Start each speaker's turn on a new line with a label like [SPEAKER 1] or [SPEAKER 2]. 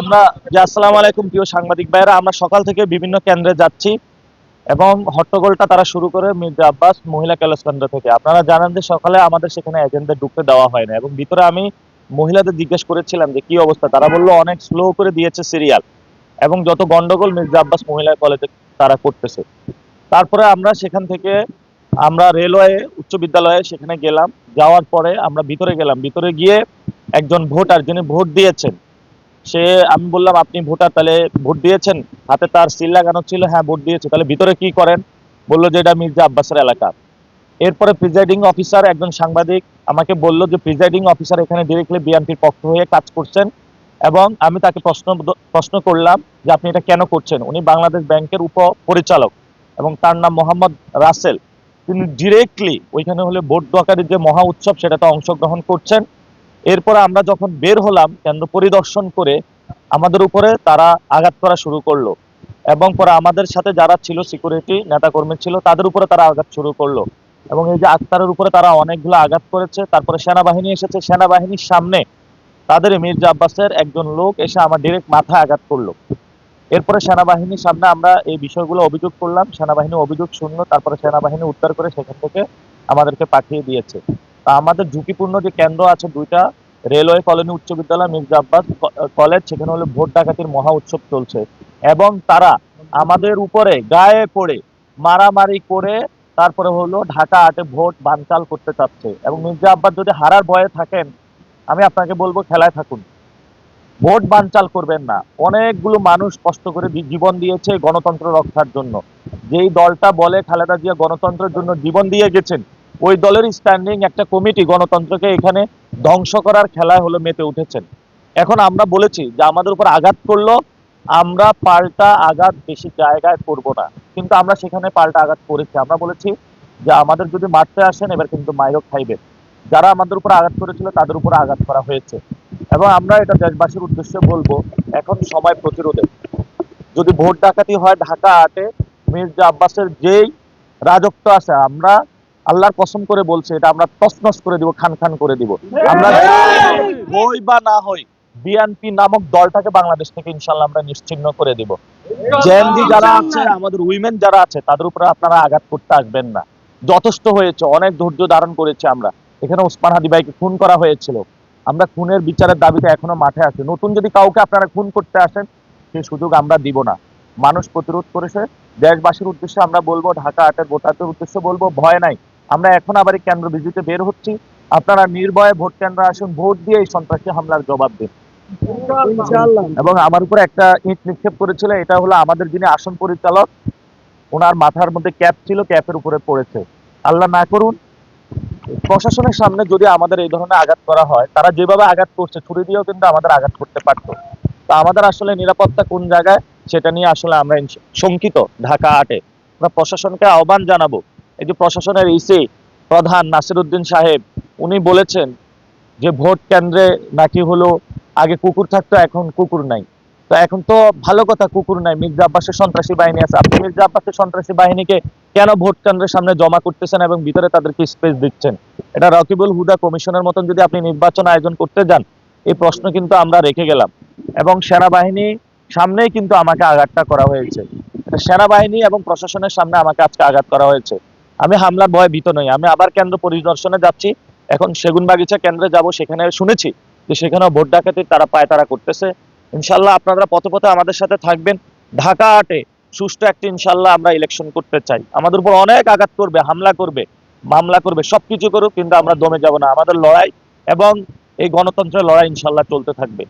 [SPEAKER 1] আমরা যে আসসালামু আলাইকুম প্রিয় সাংবাদিক ভাইরা আমরা সকাল থেকে বিভিন্ন কেন্দ্রে যাচ্ছি এবং হট্টগোলটা তারা শুরু করে মির্জা আব্বাস মহিলা ক্যালাস কেন্দ্র থেকে। আপনারা জানেন যে সকালে আমাদের সেখানে এজেন্টদের ঢুকতে দেওয়া হয় না এবং ভিতরে আমি মহিলাদের জিজ্ঞেস করেছিলাম যে কি অবস্থা? তারা বলল, অনেক স্লো করে দিয়েছে সিরিয়াল এবং যত গন্ডগোল মির্জা আব্বাস মহিলা কলেজে তারা করতেছে। তারপরে আমরা সেখান থেকে, আমরা রেলওয়ে উচ্চ বিদ্যালয়ে সেখানে গেলাম। যাওয়ার পরে আমরা ভিতরে গেলাম। ভিতরে গিয়ে একজন ভোটার যিনি ভোট দিয়েছেন সে, আমি বললাম, আপনি ভোটার, তাহলে ভোট দিয়েছেন? হাতে তার সিল লাগানো ছিল হ্যাঁ ভোট দিয়েছে। তাহলে ভিতরে কি করেন? বলল যে, এটা মির্জা আব্বাসের এলাকা। এরপরে প্রিজাইডিং অফিসার একজন সাংবাদিক আমাকে বলল যে, প্রিজাইডিং অফিসার এখানে ডিরেক্টলি বিএনপির পক্ষ হয়ে কাজ করছেন এবং আমি তাকে প্রশ্ন প্রশ্ন করলাম যে, আপনি এটা কেন করছেন? উনি বাংলাদেশ ব্যাংকের উপ পরিচালক এবং তার নাম মোহাম্মদ রাসেল। তিনি ডিরেক্টলি ওইখানে হলে ভোট দরকারের যে মহা উৎসব, সেটাতে অংশগ্রহণ করছেন। এরপরে আমরা যখন বের হলাম কেন্দ্র পরিদর্শন করে আমাদের উপরে তারা আঘাত করা শুরু করল এবং পরে আমাদের সাথে যারা ছিল সিকিউরিটি নেতাকর্মী ছিল তাদের উপরে তারা আঘাত শুরু করল এবং এই যে আক্তারের উপরে তারা অনেকগুলো আঘাত করেছে, তারপরে সেনাবাহিনী এসেছে, সেনাবাহিনীর সামনে তাদের মির্জা আব্বাসের একজন লোক এসে আমার ডিরেক্ট মাথায় আঘাত করল। এরপরে সেনাবাহিনীর সামনে আমরা এই বিষয়গুলো অভিযোগ করলাম, সেনাবাহিনী অভিযোগ শুনলো, তারপরে সেনাবাহিনী উদ্ধার করে সেখান থেকে আমাদেরকে পাঠিয়ে দিয়েছে। আমাদের ঝুঁকিপূর্ণ যে কেন্দ্র আছে দুইটা, রেলওয়ে কলোনি, উচ্চ বিদ্যালয় মির্জা আব্বাস কলেজ সেখানে হলো ভোট ডাকাতির মহা উৎসব চলছে। এবং তারা আমাদের উপরে গায়ে পড়ে, মারামারি করে, তারপরে হলো ঢাকা আটে ভোট বানচাল করতে চাচ্ছে। এবং মির্জা আব্বাস যদি হারার ভয়ে থাকেন, আমি আপনাকে বলব খেলায় থাকুন। ভোট বানচাল করবেন না। অনেকগুলো মানুষ কষ্ট করে জীবন দিয়েছে গণতন্ত্র রক্ষার জন্য। যেই দলটা বলে খালেদা জিয়া গণতন্ত্রের জন্য জীবন দিয়ে গেছেন ওই দলের স্ট্যান্ডিং একটা কমিটি গণতন্ত্রকে এখানে ধ্বংস করার খেলায় হলো মেতে উঠেছেন। এখন আমরা বলেছি যে আমাদের উপর আঘাত করল, আমরা পাল্টা আঘাত বেশি জায়গায় করব না। কিন্তু আমরা সেখানে পাল্টা আঘাত করেছি। আমরা বলেছি যে আমাদের যদি মারতে আসেন, এবার কিন্তু মাইরও খাইবে যারা আমাদের উপর আঘাত করেছিল, তাদের উপর আঘাত করা হয়েছে। এবং আমরা এটা দেশবাসীর উদ্দেশ্যে বলব, এখন সময় প্রতিরোধে। যদি ভোট ডাকাতি হয় ঢাকা আটে, মির্জা আব্বাসের যেই রাজত্ব আছে, আমরা আল্লাহর কসম করে বলছি এটা আমরা তসনস করে দিব খান খান করে দিব। আমরা হই বা না হই বিএনপি নামক দলটাকে বাংলাদেশ থেকে ইনশাল্লাহ আমরা নিশ্চিহ্ন করে দিব। জেএমডি যারা আছে আমাদের উইমেন যারা আছে তাদের উপরে আপনারা আঘাত করতে আসবেন না। যথেষ্ট হয়েছে অনেক ধৈর্য ধারণ করেছি আমরা। এখানে ওসমান হাদি ভাইকে খুন করা হয়েছিল। আমরা খুনের বিচারের দাবিতে এখনও মাঠে আছি। নতুন যদি কাউকে আপনারা খুন করতে আসেন সেই সুযোগ আমরা দিব না। মানুষ প্রতিরোধ করেছে। দেশবাসীর উদ্দেশ্যে আমরা বলব ঢাকা আটের ভোটারদের উদ্দেশ্যে বলব ভয় নাই। আমরা এখন আবার এই কেন্দ্র ভিজিটে বের হচ্ছি। আপনারা নির্ভয়ে ভোট কেন্দ্র আসুন ভোট দিয়ে এই সন্ত্রাসী হামলার জবাব দিন। এবং আমার উপরে একটা ইট নিক্ষেপ করেছিল এটা হলো আমাদের যিনি আসন পরিচালক ওনার মাথার মধ্যে ক্যাপ ছিল ক্যাপের উপরে পড়েছে। আল্লাহ না করুন প্রশাসনের সামনে যদি আমাদের এই ধরনের আঘাত করা হয় তারা যেভাবে আঘাত করছে ছুরি দিয়েও কিন্তু আমাদের আঘাত করতে পারতো। তো আমাদের আসলে নিরাপত্তা কোন জায়গায় সেটা নিয়ে আসলে আমরা শঙ্কিত ঢাকা আটে। আমরা প্রশাসনকে আহ্বান জানাব এই যে প্রশাসনের ইসি প্রধান নাসিরুদ্দিন সাহেব, উনি বলেছেন যে ভোট কেন্দ্রে নাকি হলো আগে কুকুর থাকতো, এখন কুকুর নাই। তো এখন তো ভালো কথা, কুকুর নাই। মির্জা আব্বাসের সন্ত্রাসী বাহিনী আছে। আপনি মির্জা আব্বাসের সন্ত্রাসী বাহিনীকে কেন ভোট কেন্দ্রের সামনে জমা করতেছেন এবং ভিতরে তাদেরকে স্পেস দিচ্ছেন? এটা রকিবুল হুদা কমিশনের মতন যদি আপনি নির্বাচন আয়োজন করতে যান, এই প্রশ্ন কিন্তু আমরা রেখে গেলাম। এবং সেনাবাহিনী সামনেই কিন্তু আমাকে আঘাতটা করা হয়েছে। সেনাবাহিনী এবং প্রশাসনের সামনে আমাকে আজকে আঘাত করা হয়েছে। আমি হামলার ভয়ে ভীত নই। আমি আবার কেন্দ্র পরিদর্শনে যাচ্ছি। এখন সেগুন বাগিচা কেন্দ্রে যাব, সেখানে শুনেছি যে সেখানেও ভোট ডাকাতি তারা পায় তারা করতেছে। ইনশাল্লাহ আপনারা পথে পথে আমাদের সাথে থাকবেন। ঢাকা আটে সুষ্ঠু একটি ইনশাল্লাহ আমরা ইলেকশন করতে চাই। আমাদের উপর অনেক আঘাত করবে, হামলা করবে, মামলা করবে, সবকিছু করুক, কিন্তু আমরা দমে যাব না। আমাদের লড়াই এবং এই গণতন্ত্রের লড়াই ইনশাল্লাহ চলতে থাকবে।